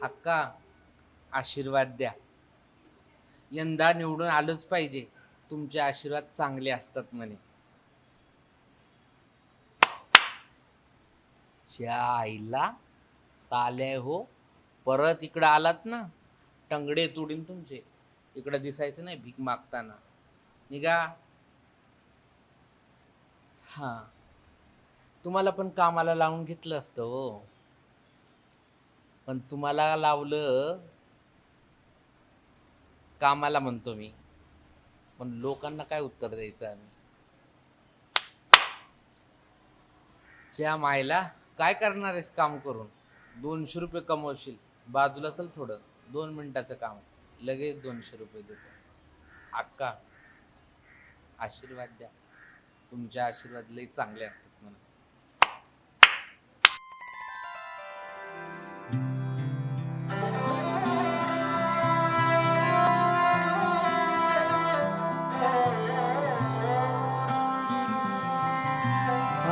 अक्का आशीर्वाद द्या. यंदा निवडून आलोच पाहिजे. तुमचे आशीर्वाद चांगले असतात म्हणे. च्या आईला साले हो. परत इकडं आलात ना टंगडे तुडीन तुमचे. इकडं दिसायचं नाही भीक मागताना. निघा. हा. तुम्हाला पण कामाला लावून घेतलं असतं हो. पण तुम्हाला लावलं कामाला म्हणतो मी. पण लोकांना काय उत्तर द्यायचं आम्ही? च्या मायला काय करणार आहेस काम करून? दोनशे रुपये कमवशील. बाजूला चल थोडं. दोन मिनिटाचं काम. लगेच दोनशे रुपये देतो. अक्का आशीर्वाद द्या. तुमच्या आशीर्वाद लई चांगले असतात म्हणून.